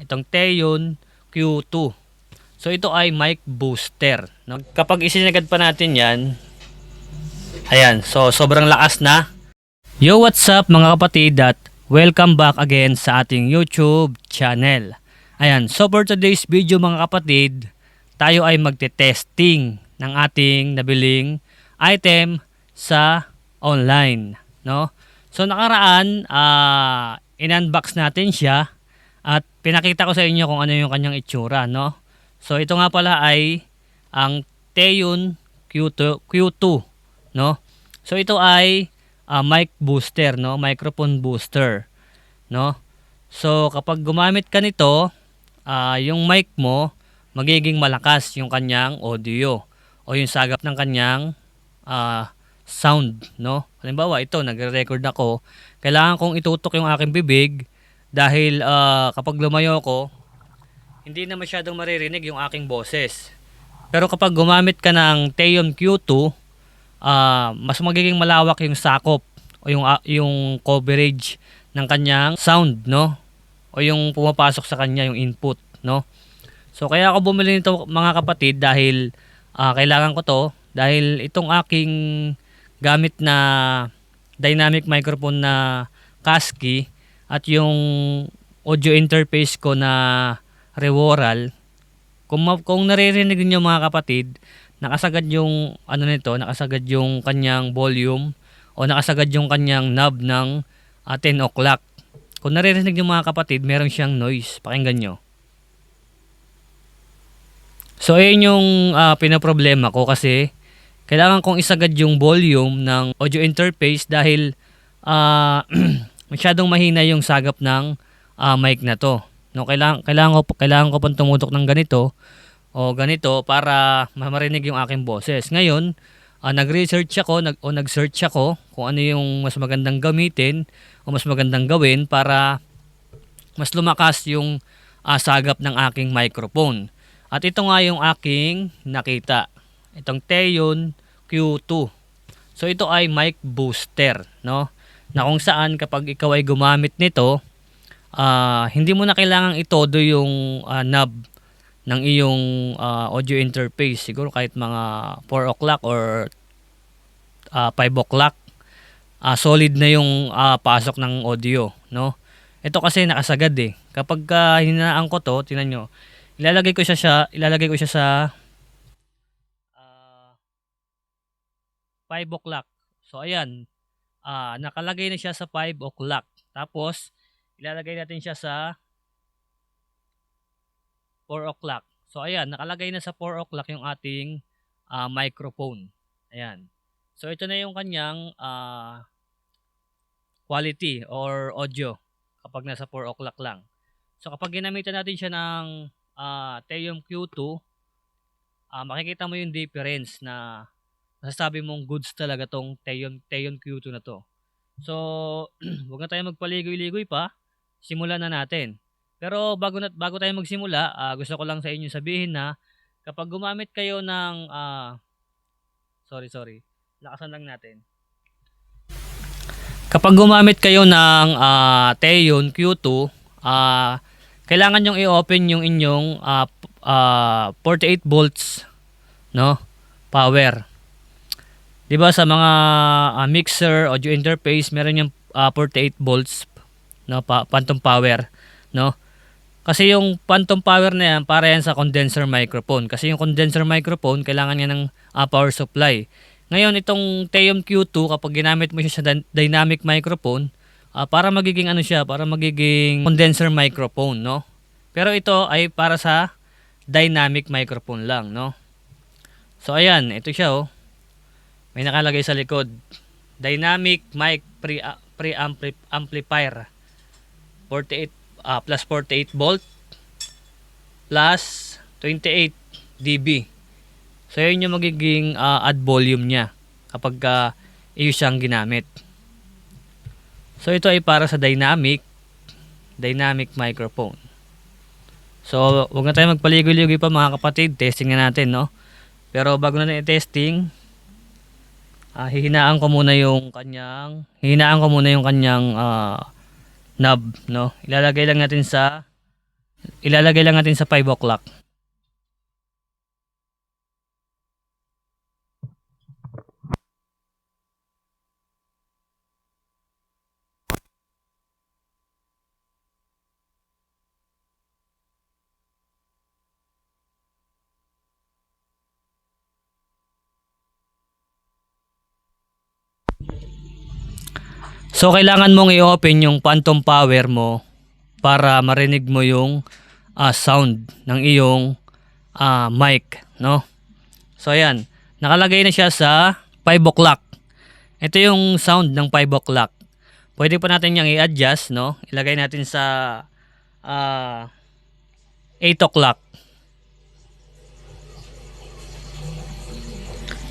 Itong Teon Q2. So ito ay mic booster. No? Kapag isinagad pa natin yan, ayan, so sobrang lakas na. Yo, what's up mga kapatid at welcome back again sa ating YouTube channel. Ayan, so for today's video mga kapatid, tayo ay magte-testing ng ating nabiling item sa online, no? So nakaraan, ah in-unbox natin siya at pinakita ko sa inyo kung ano yung kanyang itsura, no? So ito nga pala ay ang Teon Q2, Q2 no? So ito ay ah, mic booster, no? Microphone booster, no? So kapag gumamit ka nito, ah, yung mic mo magiging malakas yung kanyang audio o yung sagap ng kanyang ah, sound, no? Halimbawa, ito, nagre-record ako, kailangan kong itutok yung aking bibig dahil ah, kapag lumayo ko, hindi na masyadong maririnig yung aking boses. Pero kapag gumamit ka ng Teon Q2, ah, mas magiging malawak yung sakop o yung, ah, yung coverage ng kanyang sound, no? O yung pumapasok sa kanya, yung input, no? So kaya ako bumili nito mga kapatid dahil ah, kailangan ko to dahil itong aking gamit na dynamic microphone na Kasky at yung audio interface ko na Reworal kung, ma- kung naririnig niyo mga kapatid nakasagad yung ano nito nakasagad yung kanyang volume o nakasagad yung kanyang knob ng ah, 10 o'clock. Kung naririnig niyo mga kapatid meron siyang noise. Pakinggan nyo So ayun yung ah, pinaproblema ko kasi kailangan kong isagad yung volume ng audio interface dahil ah, masyadong mahina yung sagap ng ah, mic na to. No, kailangan kailangan ko kailangan ko pang tumutok ng ganito o ganito para marinig yung aking boses. Ngayon, ah, nag-research ako, nag o nag-search ako kung ano yung mas magandang gamitin o mas magandang gawin para mas lumakas yung ah, sagap ng aking microphone. At ito nga yung aking nakita. Itong Teon Q2. So ito ay mic booster, no? Na kung saan kapag ikaw ay gumamit nito, ah, hindi mo na kailangang itodo yung ah, knob ng iyong ah, audio interface. Siguro kahit mga 4 o'clock or ah, 5 o'clock, ah, solid na yung ah, pasok ng audio, no? Ito kasi nakasagad eh. Kapag uh, hinaan ko to, tingnan nyo, ilalagay ko siya siya, ilalagay ko siya sa ah, 5 o'clock. So ayan, ah, nakalagay na siya sa 5 o'clock. Tapos ilalagay natin siya sa 4 o'clock. So ayan, nakalagay na sa 4 o'clock yung ating ah, microphone. Ayan. So ito na yung kanyang ah, quality or audio kapag nasa 4 o'clock lang. So kapag ginamitan natin siya ng ah Teom Q2, ah makikita mo yung difference na masasabi mong goods talaga tong Teon Teon Q2 na to. So, wag na tayo magpaligoy-ligoy pa. Simulan na natin. Pero bago na, bago tayo magsimula, ah, gusto ko lang sa inyo sabihin na kapag gumamit kayo ng ah, sorry, sorry. Lakasan lang natin. Kapag gumamit kayo ng ah, Teon Q2, ah kailangan yung i-open yung inyong p- ah, 48 volts no power 'di ba sa mga ah, mixer audio interface meron yung ah, 48 volts no pa, phantom power no kasi yung phantom power na yan para yan sa condenser microphone kasi yung condenser microphone kailangan niya ng ah, power supply ngayon itong Teom Q2 kapag ginamit mo siya sa dy- dynamic microphone Ah, para magiging ano siya, para magiging condenser microphone, no? Pero ito ay para sa dynamic microphone lang, no? So ayan, ito siya oh. May nakalagay sa likod. Dynamic mic pre pre amplifier. 48 ah, plus 48 volt plus 28 dB. So yun yung magiging ah, add volume niya kapag uh, iyo siyang ginamit. So ito ay para sa dynamic dynamic microphone. So, wag na tayo magpaligoy-ligoy pa mga kapatid, testing na natin, no? Pero bago natin i-testing, ah hihinaan ko muna yung kanyang hihinaan ko muna yung kanyang ah, knob, no? Ilalagay lang natin sa Ilalagay lang natin sa 5 o'clock. So kailangan mong i-open yung phantom power mo para marinig mo yung ah, sound ng iyong ah, mic, no? So ayan, nakalagay na siya sa 5 o'clock. Ito yung sound ng 5 o'clock. Pwede pa natin yung i-adjust, no? Ilagay natin sa ah, 8 o'clock.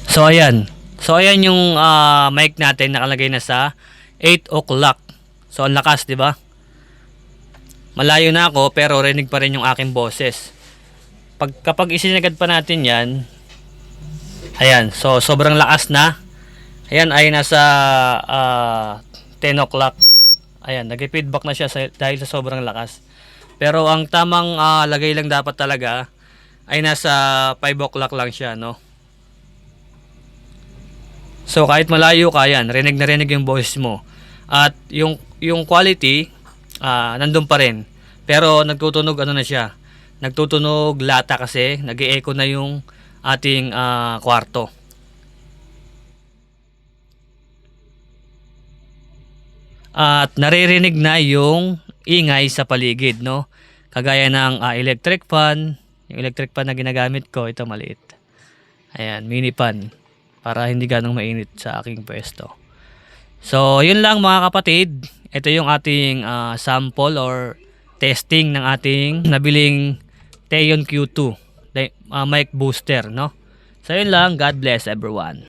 So ayan. So ayan yung ah, mic natin nakalagay na sa 8 o'clock. So ang lakas, 'di ba? Malayo na ako pero rinig pa rin yung aking boses. Pag kapag isinagad pa natin 'yan, ayan. So sobrang lakas na. Ayan ay nasa ah, 10 o'clock. Ayan, nag-feedback na siya sa, dahil sa sobrang lakas. Pero ang tamang ah, lagay lang dapat talaga ay nasa 5 o'clock lang siya, no? So kahit malayo ka yan, rinig na rinig yung boses mo. At yung yung quality ah nandun pa rin. Pero nagtutunog ano na siya. Nagtutunog lata kasi, nag-echo na yung ating ah, kwarto. At naririnig na yung ingay sa paligid, no? Kagaya ng ah, electric fan, yung electric fan na ginagamit ko, ito maliit. Ayan, mini fan para hindi ganong mainit sa aking pwesto. So, yun lang mga kapatid. Ito yung ating ah, sample or testing ng ating nabiling Teon Q2 di- ah, mic booster, no? So, yun lang. God bless everyone.